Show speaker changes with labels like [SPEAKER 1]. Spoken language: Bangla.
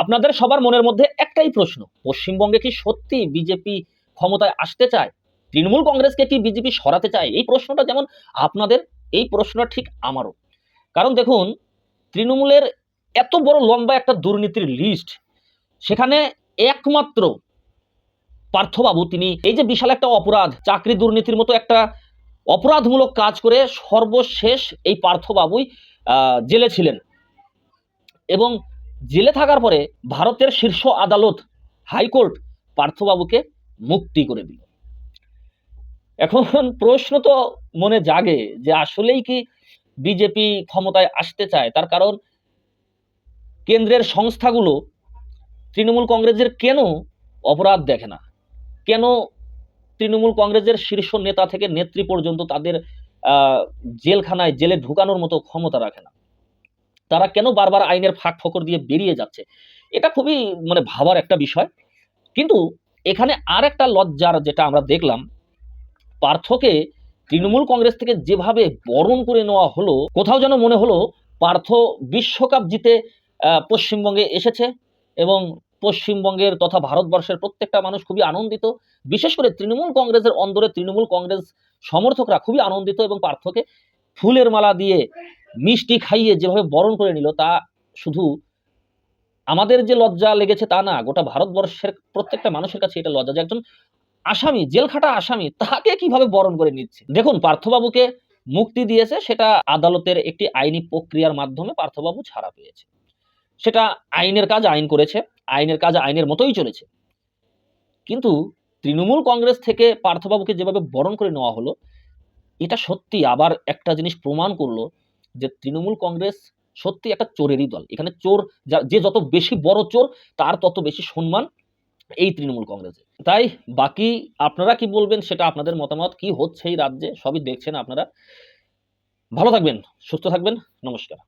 [SPEAKER 1] আপনাদের সবার মনের মধ্যে একটাই প্রশ্ন, পশ্চিমবঙ্গে কি সত্যি বিজেপি ক্ষমতায় আসতে চায়? তৃণমূল কংগ্রেসকে কি বিজেপি সরাতে চায়? এই প্রশ্নটা যেমন আপনাদের, এই প্রশ্নটা ঠিক আমারও। কারণ দেখুন, তৃণমূলের এত বড় লম্বা একটা দুর্নীতির লিস্ট সেখানে একমাত্র পার্থবাবু তিনি। এই যে বিশাল একটা অপরাধ, চাকরি দুর্নীতির মতো একটা অপরাধমূলক কাজ করে সর্বশেষ এই পার্থবাবুই জেলে ছিলেন। এবং জেলে থাকার পরে ভারতের শীর্ষ আদালত হাইকোর্ট পার্থবাবুকে মুক্তি করে দিল। এখন প্রশ্ন তো মনে জাগে যে আসলেই কি বিজেপি ক্ষমতায় আসতে চায়? তার কারণ কেন্দ্রের সংস্থাগুলো তৃণমূল কংগ্রেসের কেন অপরাধ দেখে না? কেন তৃণমূল কংগ্রেসের শীর্ষ নেতা থেকে নেত্রী পর্যন্ত তাদের জেলখানায় জেলে ঢুকানোর মতো ক্ষমতা রাখে না? তারা কেন বারবার আইনের ফাঁক ফকর দিয়ে বেরিয়ে যাচ্ছে? এটা খুবই মানে ভাবার একটা বিষয়। কিন্তু এখানে আর একটা লজ্জার যেটা আমরা দেখলাম, পার্থকে তৃণমূল কংগ্রেস থেকে যেভাবে বরণ করে নেওয়া হলো, কোথাও যেন মনে হলো পার্থ বিশ্বকাপ জিতে পশ্চিমবঙ্গে এসেছে এবং পশ্চিমবঙ্গের তথা ভারতবর্ষের প্রত্যেকটা মানুষ খুবই আনন্দিত। বিশেষ করে তৃণমূল কংগ্রেসের অন্দরে তৃণমূল কংগ্রেস সমর্থকরা খুবই আনন্দিত এবং পার্থকে ফুলের মালা দিয়ে মিষ্টি খাইয়ে যেভাবে বরণ করে নিল, তা শুধু আমাদের যে লজ্জা লেগেছে তা না, গোটা ভারতবর্ষের প্রত্যেকটা মানুষের কাছে এটা লজ্জা যে একজন আসামি, জেলখাটা আসামি, তাকে কীভাবে বরণ করে নিচ্ছে? দেখুন, পার্থবাবুকে মুক্তি দিয়েছে, সেটা আদালতের একটি আইনি প্রক্রিয়ার মাধ্যমে পার্থবাবু ছাড়া পেয়েছে। সেটা আইনের কাজ আইন করেছে, আইনের কাজ আইনের মতোই চলেছে। কিন্তু তৃণমূল কংগ্রেস থেকে পার্থবাবুকে যেভাবে বরণ করে নেওয়া হলো, এটা সত্যি আবার একটা জিনিস প্রমাণ করল যে তৃণমূল কংগ্রেস সত্যি একটা চোরেরই দল। এখানে চোর যা- যত বেশি বড় চোর, তার তত বেশি সম্মান এই তৃণমূল কংগ্রেসে। তাই বাকি আপনারা কি বলবেন সেটা আপনাদের মতামত, কি হচ্ছে এই রাজ্যে, সবই দেখছেন আপনারা। ভালো থাকবেন, সুস্থ থাকবেন, নমস্কার।